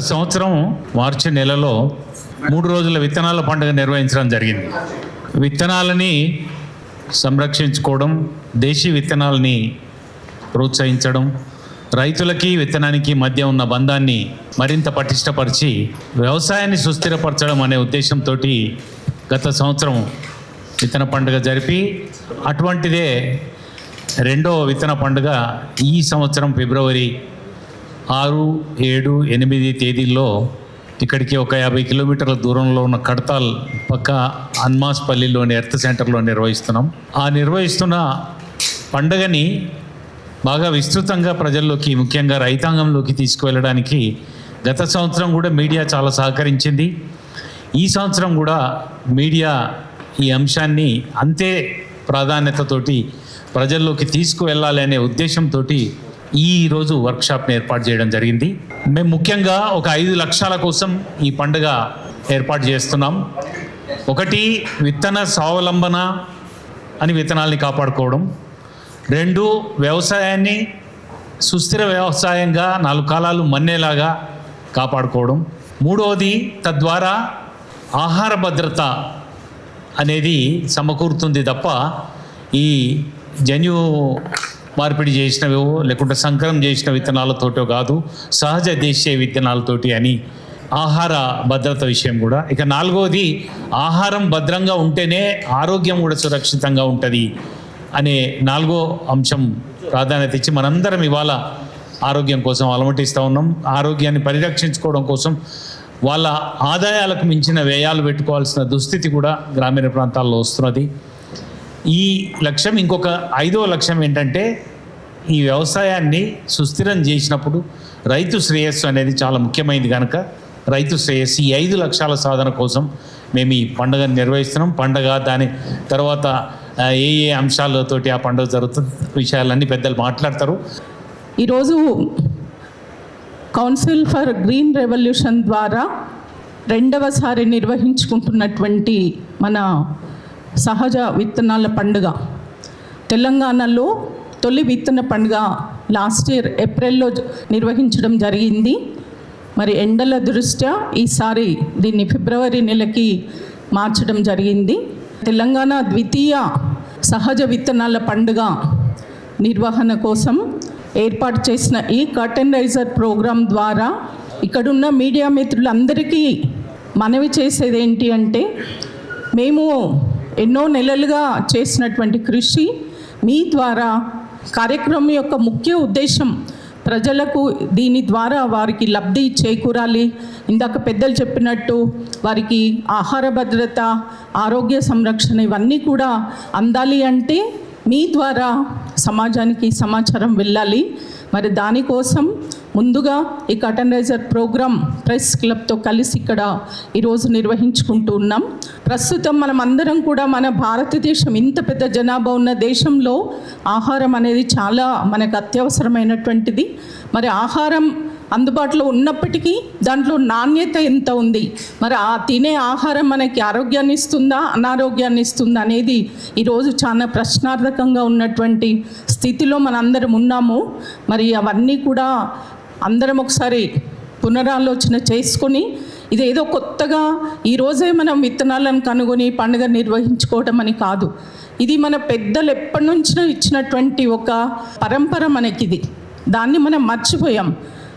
సంవత్సరం మార్చి నెలలో మూడు రోజుల విత్తనాల పండుగ నిర్వహించడం జరిగింది. విత్తనాలని సంరక్షించుకోవడం దేశీ విత్తనాలని ప్రోత్సహించడం రైతులకి విత్తనానికి మధ్య ఉన్న బంధాన్ని మరింత పటిష్టపరిచి వ్యవసాయాన్ని సుస్థిరపరచడం అనే ఉద్దేశంతో గత సంవత్సరం విత్తన పండుగ జరిపి అటువంటిదే రెండో విత్తన పండుగ ఈ సంవత్సరం ఫిబ్రవరి ఆరు ఏడు ఎనిమిది తేదీల్లో ఇక్కడికి ఒక యాభై కిలోమీటర్ల దూరంలో ఉన్న కడతాల్ పక్క అన్మాస్పల్లిలోని ఎర్త్ సెంటర్లో నిర్వహిస్తున్నాం. ఆ నిర్వహిస్తున్న పండగని బాగా విస్తృతంగా ప్రజల్లోకి ముఖ్యంగా రైతాంగంలోకి తీసుకువెళ్ళడానికి గత సంవత్సరం కూడా మీడియా చాలా సహకరించింది. ఈ సంవత్సరం కూడా మీడియా ఈ అంశాన్ని అంతే ప్రాధాన్యతతోటి ప్రజల్లోకి తీసుకువెళ్ళాలి అనే ఉద్దేశంతో ఈ రోజు వర్క్షాప్ని ఏర్పాటు చేయడం జరిగింది. మేము ముఖ్యంగా ఒక ఐదు లక్ష్యాల కోసం ఈ పండుగ ఏర్పాటు చేస్తున్నాం. ఒకటి విత్తన స్వావలంబన అని విత్తనాల్ని కాపాడుకోవడం. రెండు వ్యవసాయాన్ని సుస్థిర వ్యవసాయంగా నాలుగు కాలాలు మన్నేలాగా కాపాడుకోవడం. మూడవది తద్వారా ఆహార భద్రత అనేది సమకూరుతుంది తప్ప ఈ జన్యు మార్పిడి చేసినవో లేకుంటే సంకరం చేసిన విత్తనాలతోటో కాదు సహజ దేశీయ విత్తనాలతోటి అని ఆహార భద్రత విషయం కూడా. ఇక నాలుగవది ఆహారం భద్రంగా ఉంటేనే ఆరోగ్యం కూడా సురక్షితంగా ఉంటుంది అనే నాలుగో అంశం ప్రాధాన్యత ఇచ్చి మనందరం ఇవాళ ఆరోగ్యం కోసం అలమటిస్తూ ఉన్నాం. ఆరోగ్యాన్ని పరిరక్షించుకోవడం కోసం వాళ్ళ ఆదాయాలకు మించిన వ్యయాలు పెట్టుకోవాల్సిన దుస్థితి కూడా గ్రామీణ ప్రాంతాల్లో వస్తున్నది. ఈ లక్ష్యం ఇంకొక ఐదో లక్ష్యం ఏంటంటే ఈ వ్యవసాయాన్ని సుస్థిరం చేసినప్పుడు రైతు శ్రేయస్సు అనేది చాలా ముఖ్యమైనది కనుక రైతు శ్రేయస్సు ఈ ఐదు లక్ష్యాల సాధన కోసం మేము ఈ పండుగను నిర్వహిస్తున్నాం. పండగ దాని తర్వాత ఏ ఏ అంశాలతోటి ఆ పండుగ జరుగుతుంది విషయాలన్నీ పెద్దలు మాట్లాడతారు. ఈరోజు కౌన్సిల్ ఫర్ గ్రీన్ రెవల్యూషన్ ద్వారా రెండవసారి నిర్వహించుకుంటున్నటువంటి మన సహజ విత్తనాల పండుగ. తెలంగాణలో తొలి విత్తన పండుగ లాస్ట్ ఇయర్ ఏప్రిల్లో నిర్వహించడం జరిగింది. మరి ఎండల దృష్ట్యా ఈసారి దీన్ని ఫిబ్రవరి నెలకి మార్చడం జరిగింది. తెలంగాణ ద్వితీయ సహజ విత్తనాల పండుగ నిర్వహణ కోసం ఏర్పాటు చేసిన ఈ కర్టెన్ రైజర్ ప్రోగ్రాం ద్వారా ఇక్కడున్న మీడియా మిత్రులందరికీ మనవి చేసేది ఏంటి అంటే మేము ఎన్నో నెలలుగా చేసినటువంటి కృషి మీ ద్వారా కార్యక్రమం యొక్క ముఖ్య ఉద్దేశం ప్రజలకు దీని ద్వారా వారికి లబ్ధి చేకూరాలి. ఇందాక పెద్దలు చెప్పినట్టు వారికి ఆహార భద్రత ఆరోగ్య సంరక్షణ ఇవన్నీ కూడా అందాలి అంటే మీ ద్వారా సమాజానికి సమాచారం వెళ్ళాలి. మరి దానికోసం ముందుగా ఈ కటన్ రైజర్ ప్రోగ్రామ్ ప్రెస్ క్లబ్తో కలిసి ఇక్కడ ఈరోజు నిర్వహించుకుంటూ ఉన్నాం. ప్రస్తుతం మనం అందరం కూడా మన భారతదేశం ఇంత పెద్ద జనాభా ఉన్న దేశంలో ఆహారం అనేది చాలా మనకు అత్యవసరమైనటువంటిది. మరి ఆహారం అందుబాటులో ఉన్నప్పటికీ దాంట్లో నాణ్యత ఎంత ఉంది? మరి ఆ తినే ఆహారం మనకి ఆరోగ్యాన్ని ఇస్తుందా అనారోగ్యాన్ని ఇస్తుందా అనేది ఈరోజు చాలా ప్రశ్నార్థకంగా ఉన్నటువంటి స్థితిలో మనందరం ఉన్నాము. మరి అవన్నీ కూడా అందరం ఒకసారి పునరాలోచన చేసుకొని ఇదేదో కొత్తగా ఈరోజే మనం విత్తనాలను కనుగొని పండుగ నిర్వహించుకోవడం అని కాదు. ఇది మన పెద్దలు ఎప్పటి నుంచో ఇచ్చినటువంటి ఒక పరంపర మనకిది. దాన్ని మనం మర్చిపోయాం.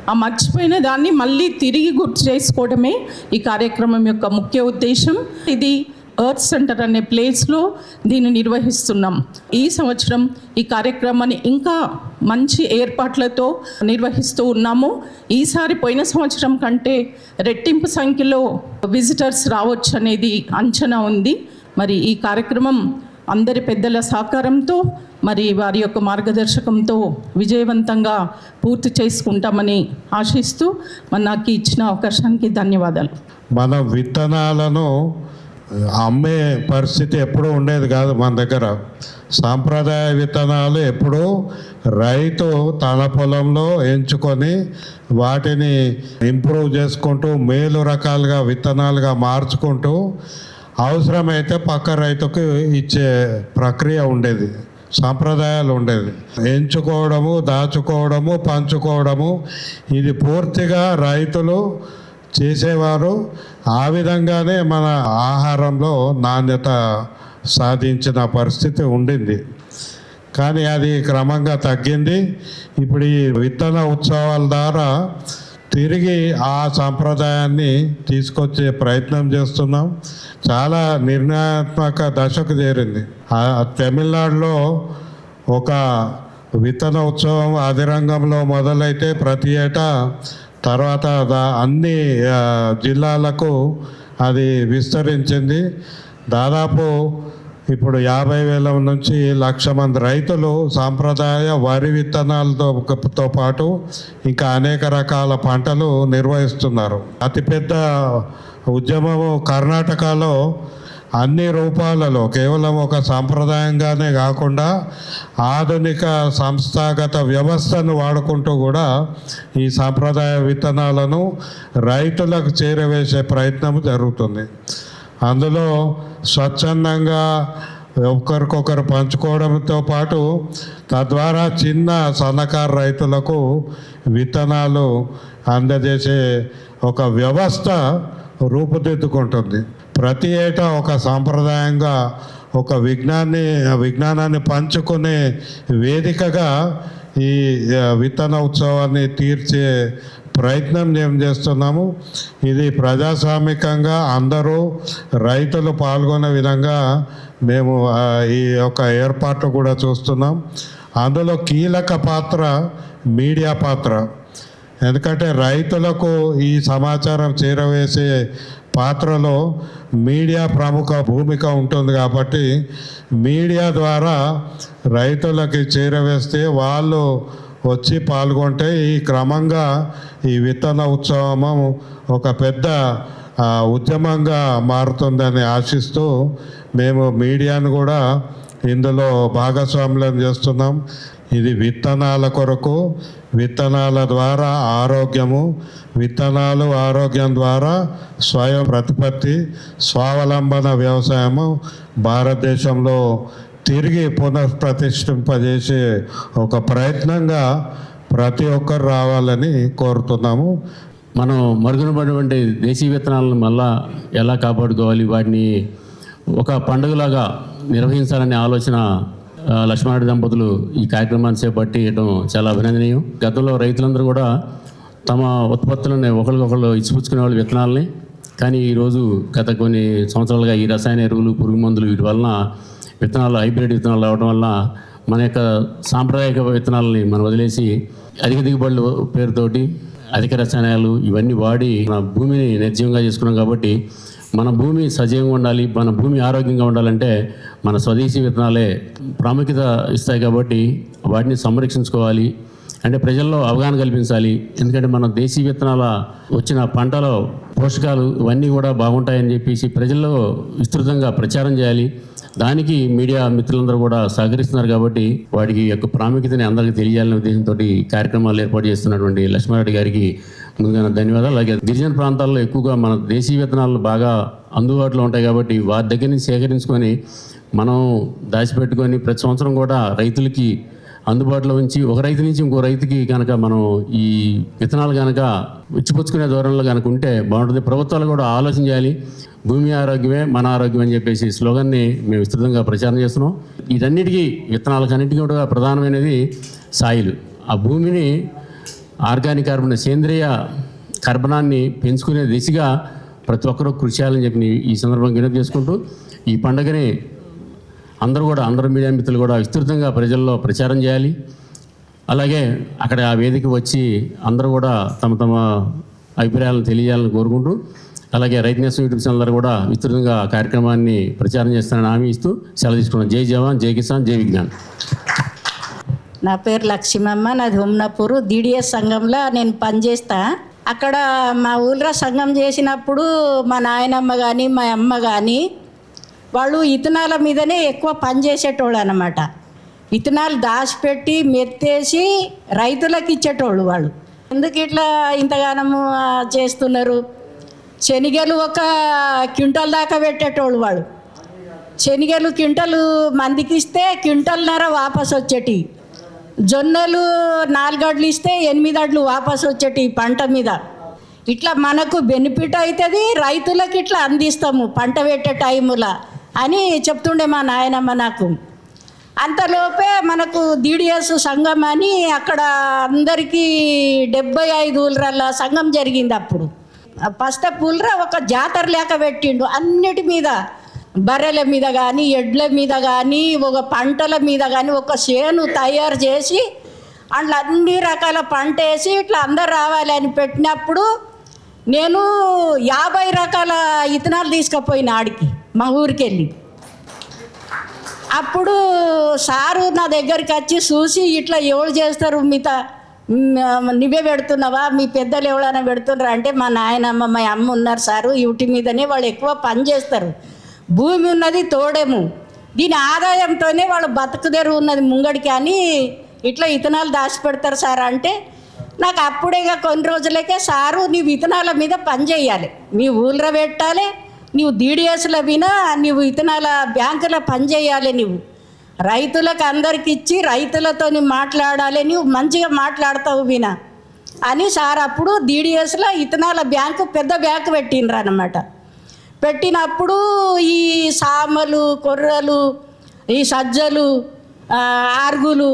ఆ మర్చిపోయిన దాన్ని మళ్ళీ తిరిగి గుర్తు చేసుకోవడమే ఈ కార్యక్రమం యొక్క ముఖ్య ఉద్దేశం. ఇది ఎర్త్ సెంటర్ అనే ప్లేస్లో దీన్ని నిర్వహిస్తున్నాం. ఈ సంవత్సరం ఈ కార్యక్రమాన్ని ఇంకా మంచి ఏర్పాట్లతో నిర్వహిస్తూ ఉన్నాము. ఈసారి పోయిన సంవత్సరం కంటే రెట్టింపు సంఖ్యలో విజిటర్స్ రావచ్చు అనేది అంచనా ఉంది. మరి ఈ కార్యక్రమం అందరి పెద్దల సహకారంతో మరి వారి యొక్క మార్గదర్శకంతో విజయవంతంగా పూర్తి చేసుకుంటామని ఆశిస్తూ మరి నాకు ఇచ్చిన అవకాశానికి ధన్యవాదాలు. మన విత్తనాలను అమ్మే పరిస్థితి ఎప్పుడూ ఉండేది కాదు మన దగ్గర. సాంప్రదాయ విత్తనాలు ఎప్పుడూ రైతు తన పొలంలో ఎంచుకొని వాటిని ఇంప్రూవ్ చేసుకుంటూ మేలు రకాలుగా విత్తనాలుగా మార్చుకుంటూ అవసరమైతే పక్క రైతుకు ఇచ్చే ప్రక్రియ ఉండేది. సాంప్రదాయాలు ఉండేది. ఎంచుకోవడము దాచుకోవడము పంచుకోవడము ఇది పూర్తిగా రైతులు చేసేవారు. ఆ విధంగానే మన ఆహారంలో నాణ్యత సాధించిన పరిస్థితి ఉండింది. కానీ అది క్రమంగా తగ్గింది. ఇప్పుడు ఈ విత్తన ఉత్సవాల ద్వారా తిరిగి ఆ సాంప్రదాయాన్ని తీసుకొచ్చే ప్రయత్నం చేస్తున్నాం. చాలా నిర్ణయాత్మక దశకు చేరింది. తమిళనాడులో ఒక విత్తన ఉత్సవం అధిరంగంలో మొదలైతే ప్రతి ఏటా తర్వాత దా- అన్ని జిల్లాలకు అది విస్తరించింది. దాదాపు ఇప్పుడు యాభై వేల నుంచి లక్ష మంది రైతులు సాంప్రదాయ వరి విత్తనాలతో పాటు ఇంకా అనేక రకాల పంటలు నిర్వహిస్తున్నారు. అతిపెద్ద ఉద్యమము కర్ణాటకలో అన్ని రూపాలలో కేవలం ఒక సాంప్రదాయంగానే కాకుండా ఆధునిక సంస్థాగత వ్యవస్థను వాడుకుంటూ కూడా ఈ సాంప్రదాయ విత్తనాలను రైతులకు చేరవేసే ప్రయత్నం జరుగుతుంది. అందులో స్వచ్ఛందంగా ఒకరికొకరు పంచుకోవడంతో పాటు తద్వారా చిన్న సన్నకారు రైతులకు విత్తనాలు అందజేసే ఒక వ్యవస్థ రూపుదిద్దుకుంటుంది. ప్రతి ఏటా ఒక సాంప్రదాయంగా ఒక విజ్ఞాన్ని విజ్ఞానాన్ని పంచుకునే వేదికగా ఈ విత్తన ఉత్సవాన్ని తీర్చే ప్రయత్నం మేము చేస్తున్నాము. ఇది ప్రజాస్వామికంగా అందరూ రైతులు పాల్గొనే విధంగా మేము ఈ యొక్క ఏర్పాట్లు కూడా చూస్తున్నాం. అందులో కీలక పాత్ర మీడియా పాత్ర. ఎందుకంటే రైతులకు ఈ సమాచారం చేరవేసే పాత్రలో మీడియా ప్రముఖ భూమిక ఉంటుంది కాబట్టి మీడియా ద్వారా రైతులకి చేరవేస్తే వాళ్ళు వచ్చి పాల్గొంటే ఈ క్రమంగా ఈ విత్తన ఉత్సవం ఒక పెద్ద ఉద్యమంగా మారుతుందని ఆశిస్తూ మేము మీడియాను కూడా ఇందులో భాగస్వామ్యం చేస్తున్నాం. ఇది విత్తనాల కొరకు విత్తనాల ద్వారా ఆరోగ్యము విత్తనాలు ఆరోగ్యం ద్వారా స్వయం ప్రతిపత్తి స్వావలంబన వ్యవసాయము భారతదేశంలో తిరిగి పునఃప్రతిష్ఠింపజేసే ఒక ప్రయత్నంగా ప్రతి ఒక్కరు రావాలని కోరుతున్నాము. మనం మరుగునబడినటువంటి దేశీయ విత్తనాలను మళ్ళా ఎలా కాపాడుకోవాలి? వాటిని ఒక పండుగలాగా నిర్వహించాలనే ఆలోచన లక్ష్మణారెడ్డి దంపతులు ఈ కార్యక్రమాన్ని చేపట్టడం చాలా అభినందనీయం. గతంలో రైతులందరూ కూడా తమ ఉత్పత్తులను ఒకరికొకరు ఇచ్చిపుచ్చుకునే వాళ్ళు విత్తనాలని. కానీ ఈరోజు గత కొన్ని సంవత్సరాలుగా ఈ రసాయన ఎరువులు పురుగు మందులు వీటి వలన విత్తనాలు హైబ్రిడ్ విత్తనాలు రావడం వల్ల మన యొక్క సాంప్రదాయక విత్తనాలని మనం వదిలేసి అధిక దిగుబడులు పేరుతోటి అధిక రసాయనాలు ఇవన్నీ వాడి మన భూమిని నిర్జీవంగా చేసుకున్నాం కాబట్టి మన భూమి సజీవంగా ఉండాలి మన భూమి ఆరోగ్యంగా ఉండాలంటే మన స్వదేశీ విత్తనాలే ప్రాముఖ్యత ఇస్తాయి కాబట్టి వాటిని సంరక్షించుకోవాలి. అంటే ప్రజల్లో అవగాహన కల్పించాలి. ఎందుకంటే మన దేశీ విత్తనాల వచ్చిన పంటలో పోషకాలు ఇవన్నీ కూడా బాగుంటాయని చెప్పేసి ప్రజల్లో విస్తృతంగా ప్రచారం చేయాలి. దానికి మీడియా మిత్రులందరూ కూడా సహకరిస్తున్నారు కాబట్టి వాటికి యొక్క ప్రాముఖ్యతని అందరికీ తెలియాలనే ఉద్దేశంతో కార్యక్రమాలు ఏర్పాటు చేస్తున్నటువంటి లక్ష్మారెడ్డి గారికి ముందుగా ధన్యవాదాలు. అలాగే గిరిజన ప్రాంతాల్లో ఎక్కువగా మన దేశీయ విత్తనాలు బాగా అందుబాటులో ఉంటాయి కాబట్టి వారి దగ్గర నుంచి సేకరించుకొని మనం దాచిపెట్టుకొని ప్రతి సంవత్సరం కూడా రైతులకి అందుబాటులో ఉంచి ఒక రైతు నుంచి ఇంకో రైతుకి కనుక మనం ఈ విత్తనాలు కనుక ఇచ్చిపుచ్చుకునే దూరంలో కనుక ఉంటే బాగుంటుంది. ప్రభుత్వాలు కూడా ఆలోచన చేయాలి. భూమి ఆరోగ్యమే మన ఆరోగ్యం అని చెప్పేసి స్లోగన్ని మేము విస్తృతంగా ప్రచారం చేస్తున్నాం. వీటన్నిటికీ విత్తనాలకన్నిటికీ కూడా ప్రధానమైనది సాయిలు. ఆ భూమిని ఆర్గానిక్ కార్బన్ సేంద్రియ కర్బనాన్ని పెంచుకునే దిశగా ప్రతి ఒక్కరూ కృషి చేయాలని చెప్పి ఈ సందర్భంగా వినతి చేసుకుంటూ ఈ పండుగని అందరూ కూడా అందరు మీడియా మిత్రులు కూడా విస్తృతంగా ప్రజల్లో ప్రచారం చేయాలి. అలాగే అక్కడ ఆ వేదిక వచ్చి అందరూ కూడా తమ తమ అభిప్రాయాలను తెలియజేయాలని కోరుకుంటూ అలాగే రైతు నేస్తం యూట్యూబ్ ఛానల్ కూడా విస్తృతంగా కార్యక్రమాన్ని ప్రచారం చేస్తానని హామీ ఇస్తూ సెలవు తీసుకున్నాను జై జవాన్ జై కిసాన్ జై విజ్ఞాన్. నా పేరు లక్ష్మమ్మ నాది హుమ్నపూరు. డిడిఎస్ సంఘంలో నేను పనిచేస్తా. అక్కడ మా ఊళ్ళో సంఘం చేసినప్పుడు మా నాయనమ్మ కానీ మా అమ్మ కానీ వాళ్ళు ఇతనాల మీదనే ఎక్కువ పని చేసేటోళ్ళు అనమాట విత్తనాలు దాచిపెట్టి మెత్తేసి రైతులకు ఇచ్చేటోళ్ళు వాళ్ళు. ఎందుకు ఇట్లా ఇంతగానము చేస్తున్నారు? శనిగలు ఒక క్వింటల్ దాకా పెట్టేటోళ్ళు వాళ్ళు. శనిగలు క్వింటలు మందికి ఇస్తే క్వింటల్నర వాపస్ వచ్చేటి జొన్నలు నాలుగడ్లు ఇస్తే ఎనిమిది అడ్లు వాపసు వచ్చేటి పంట మీద. ఇట్లా మనకు బెనిఫిట్ అవుతుంది రైతులకు ఇట్లా అందిస్తాము పంట పెట్టే టైముల అని చెప్తుండే మా నాయనమ్మ నాకు. అంతలోపే మనకు డిడిఎస్ సంఘం అని అక్కడ అందరికీ డెబ్బై ఐదు ఊళ్ళ సంఘం జరిగింది అప్పుడు. పస్త పూలరా ఒక జాతర లేక పెట్టిండు అన్నిటి మీద. బర్రెల మీద కానీ ఎడ్ల మీద కానీ ఒక పంటల మీద కానీ ఒక చేను తయారు చేసి అందులో అన్ని రకాల పంట వేసి ఇట్లా అందరు రావాలి అని పెట్టినప్పుడు నేను యాభై రకాల ఇతనాలు తీసుకుపోయిన ఆడికి మా ఊరికి వెళ్ళి అప్పుడు సారు నా దగ్గరికి వచ్చి చూసి ఇట్లా ఎవరు చేస్తారు మిగతా నువ్వే పెడుతున్నావా మీ పెద్దలు ఎవరైనా పెడుతున్నారా? అంటే మా నాయనమ్మ మా అమ్మ ఉన్నారు సారు ఇవిటి మీదనే వాళ్ళు ఎక్కువ పని చేస్తారు. భూమి ఉన్నది తోడేము. దీని ఆదాయంతోనే వాళ్ళు బతుకుదెరు ఉన్నది ముంగడికి అని ఇట్లా ఇతనాలు దాచిపెడతారు సార్ అంటే నాకు అప్పుడేగా కొన్ని రోజులకే సారు నీ విత్తనాల మీద పని చేయాలి మీ ఊళ్ళో పెట్టాలి నీవు డీడీఎస్ల వినా నీవు విత్తనాల బ్యాంకులో పని చేయాలి నీవు. రైతులకు అందరికి ఇచ్చి రైతులతో మాట్లాడాలి నీవు మంచిగా మాట్లాడతావు వినా. అని సార్ అప్పుడు డీడీఎస్లో ఇతనాల బ్యాంకు పెద్ద బ్యాంకు పెట్టిండ్రు అనమాట పెట్టినప్పుడు ఈ సామలు కొర్రలు ఈ సజ్జలు ఆర్గులు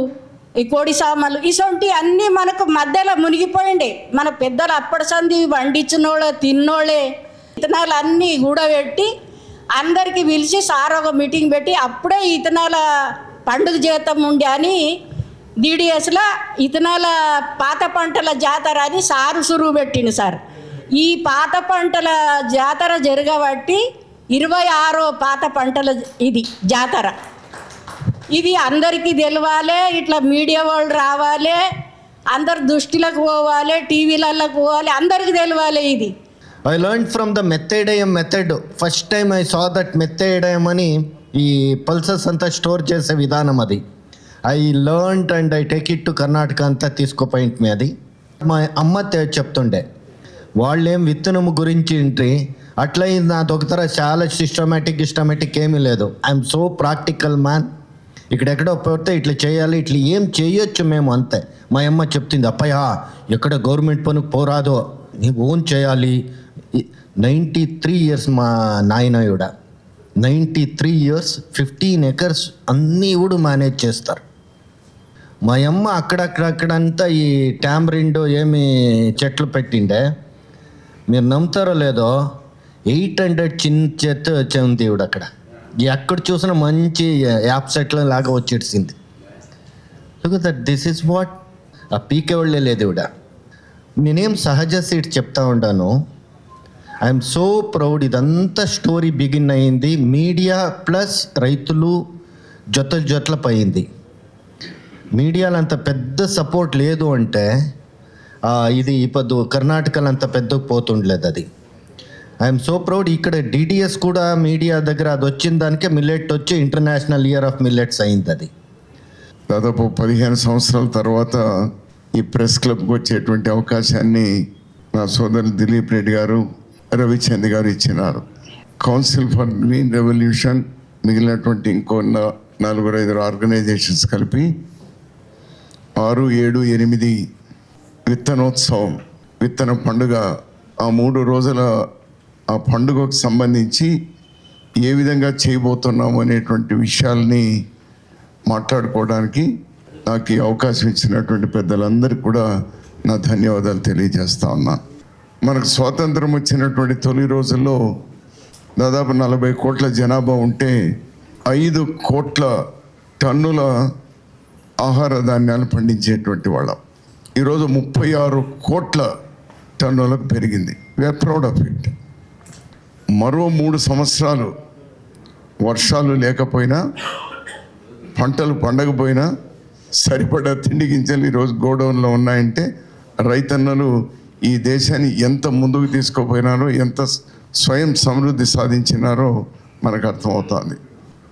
ఈ కోడి సామలు ఇసొంటి అన్నీ మనకు మధ్యలో మునిగిపోయిండే. మన పెద్దలు అప్పటి సంది వండించినోళ్ళే తిన్నోళ్ళే ఇతనాలు అన్నీ కూడబెట్టి అందరికీ పిలిచి సార్ ఒక మీటింగ్ పెట్టి అప్పుడే ఇతనాల పండుగ జీతం ఉండే అని డిడిఎస్లో ఇతనాల పాత పంటల జాతర అని సారు సురువు పెట్టిండు సార్. ఈ పాత పంటల జాతర జరగబట్టి ఇరవై ఆరో పాత పంటల ఇది జాతర. ఇది అందరికీ తెలవాలి ఇట్లా మీడియా వాళ్ళు రావాలి అందరు దృష్టిలకు పోవాలి టీవీలలోకి పోవాలి అందరికీ తెలవాలి ఇది. I learn from the మెథడయం method first time I saw that మెథడయం అని ఈ పల్సెస్ అంతా స్టోర్ చేసే విధానం అది. I learn and I take it to Karnataka అంతా తీసుకోపోయింట్ మీ అది. మా అమ్మ చెప్తుండే వాళ్ళేం విత్తనము గురించి ఏంటి అట్లా ఇది చాలా సిస్టమేటిక్ సిస్టమేటిక్ ఏమీ లేదు. ఐఎమ్ సో ప్రాక్టికల్ మ్యాన్ ఇక్కడెక్కడో పోతే ఇట్లా చేయాలి ఇట్లా ఏం చేయొచ్చు మేము అంతే. మా అమ్మ చెప్తుంది అప్పయ్య ఎక్కడ గవర్నమెంట్ పనికి పోరాదో నీవు ఓన్ చేయాలి. నైంటీ త్రీ ఇయర్స్ మా నాయనయుడ ninety three years fifteen acres అన్నీ కూడా మేనేజ్ చేస్తారు. మా అమ్మ అక్కడక్కడక్కడంతా ఈ టామరిండో ఏమి చెట్లు పెట్టిండే. మీరు నమ్ముతారో లేదో ఎయిట్ హండ్రెడ్ చిన్న చెత్త ఉంది ఇవిడ అక్కడ. ఎక్కడ చూసినా మంచి యాప్ సెట్ల లాగా వచ్చేసింది. దట్ దిస్ ఇస్ వాట్ ఆ పీకే వాళ్ళే లేదు ఇవిడ నేనేం సహజ సీట్ చెప్తా ఉంటాను. ఐఎమ్ సో ప్రౌడ్ ఇదంతా స్టోరీ బిగిన్ అయింది. మీడియా ప్లస్ రైతులు జొత్తలు జొట్ల పోయింది మీడియాలో అంత పెద్ద సపోర్ట్ లేదు అంటే ఇది ఇప్పుడు కర్ణాటకలో అంత పెద్దకు పోతుండలేదు అది. ఐఎమ్ సో ప్రౌడ్ ఇక్కడ డిడిఎస్ కూడా మీడియా దగ్గర అది వచ్చిన దానికే మిల్లెట్ వచ్చి ఇంటర్నేషనల్ ఇయర్ ఆఫ్ మిల్లెట్స్ అయింది అది. దాదాపు పదిహేను సంవత్సరాల తర్వాత ఈ ప్రెస్ క్లబ్కి వచ్చేటువంటి అవకాశాన్ని నా సోదరులు దిలీప్ రెడ్డి గారు రవిచంద్ గారు ఇచ్చినారు. కౌన్సిల్ ఫర్ గ్రీన్ రెవల్యూషన్ మిగిలినటువంటి ఇంకో నలుగురు ఐదు ఆర్గనైజేషన్స్ కలిపి ఆరు ఏడు ఎనిమిది విత్తనోత్సవం విత్తన పండుగ. ఆ మూడు రోజుల ఆ పండుగకు సంబంధించి ఏ విధంగా చేయబోతున్నాము అనేటువంటి విషయాల్ని మాట్లాడుకోవడానికి నాకు ఈ అవకాశం ఇచ్చినటువంటి పెద్దలందరికీ కూడా నా ధన్యవాదాలు తెలియజేస్తా ఉన్నా. మనకు స్వాతంత్రం వచ్చినటువంటి తొలి రోజుల్లో దాదాపు నలభై కోట్ల జనాభా ఉంటే ఐదు కోట్ల టన్నుల ఆహార ధాన్యాలు పండించేటువంటి వాళ్ళం. ఈరోజు ముప్పై ఆరు కోట్ల టన్నులకు పెరిగింది. వీఆర్ ప్రౌడ్ ఆఫ్ ఇట్ మరో మూడు సంవత్సరాలు వర్షాలు లేకపోయినా పంటలు పండకపోయినా సరిపడా తిండి గింజలు ఈరోజు గోడౌన్లో ఉన్నాయంటే రైతన్నలు ఈ దేశాన్ని ఎంత ముందుకు తీసుకుపోయినారో ఎంత స్వయం సమృద్ధి సాధించినారో మనకు అర్థమవుతుంది.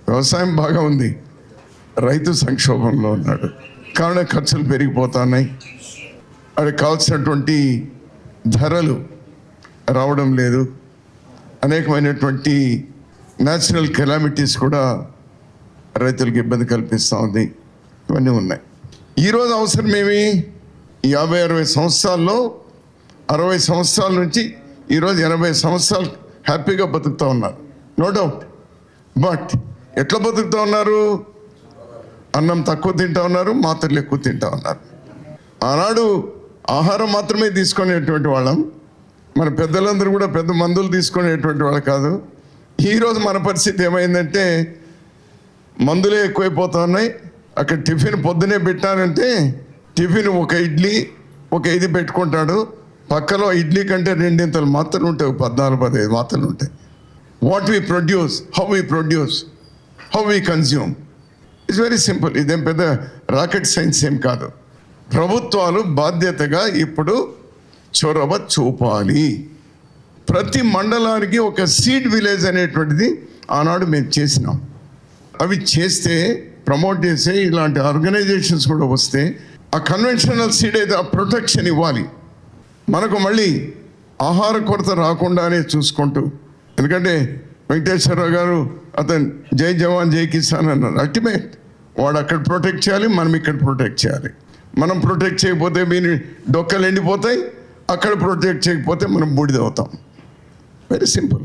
వ్యవసాయం బాగా ఉంది. రైతు సంక్షోభంలో ఉన్నాడు. కారణ ఖర్చులు పెరిగిపోతున్నాయి. అది కావాల్సినటువంటి ధరలు రావడం లేదు. అనేకమైనటువంటి న్యాచురల్ కెలామిటీస్ కూడా రైతులకు ఇబ్బంది కల్పిస్తూ ఉంది. ఇవన్నీ ఉన్నాయి. ఈరోజు అవసరం ఏమి? యాభై అరవై సంవత్సరాల్లో అరవై సంవత్సరాల నుంచి ఈరోజు ఎనభై సంవత్సరాలు హ్యాపీగా బతుకుతూ ఉన్నారు. No doubt. బట్ ఎట్లా బతుకుతూ ఉన్నారు? అన్నం తక్కువ తింటా ఉన్నారు మాత్రలు ఎక్కువ తింటా ఉన్నారు. ఆనాడు ఆహారం మాత్రమే తీసుకునేటువంటి వాళ్ళం. మన పెద్దలందరూ కూడా పెద్ద మందులు తీసుకునేటువంటి వాళ్ళు కాదు. ఈరోజు మన పరిస్థితి ఏమైందంటే మందులే ఎక్కువైపోతున్నాయి. అక్కడ టిఫిన్ పొద్దునే పెట్టానంటే టిఫిన్ ఒక ఇడ్లీ ఒక ఇది పెట్టుకుంటాడు. పక్కలో ఇడ్లీ కంటే రెండింతలు మాత్రలు ఉంటాయి పద్నాలుగు పదిహేను మాత్రలు ఉంటాయి. What we produce how we produce how we consume it's very simple ఇదేం పెద్ద రాకెట్ సైన్స్ ఏం కాదు. ప్రభుత్వాలు బాధ్యతగా ఇప్పుడు చొరవ చూపాలి. ప్రతి మండలానికి ఒక సీడ్ విలేజ్ అనేటువంటిది ఆనాడు మేము చేసినాం. అవి చేస్తే ప్రమోట్ చేసే ఇలాంటి ఆర్గనైజేషన్స్ కూడా వస్తే ఆ కన్వెన్షనల్ సీడ్ అయితే ఆ ప్రొటెక్షన్ ఇవ్వాలి. మనకు మళ్ళీ ఆహార కొరత రాకుండానే చూసుకుంటూ ఎందుకంటే వెంకటేశ్వరరావు గారు అతను జై జవాన్ జై కిసాన్ అన్నారు అల్టిమేట్ వాడు అక్కడ ప్రొటెక్ట్ చేయాలి మనం ఇక్కడ ప్రొటెక్ట్ చేయాలి. మనం ప్రొటెక్ట్ చేయకపోతే మీ డొక్కలు ఎండిపోతాయి అక్కడ ప్రొటెక్ట్ చేయకపోతే మనం బూడిదవుతాం వెరీ సింపుల్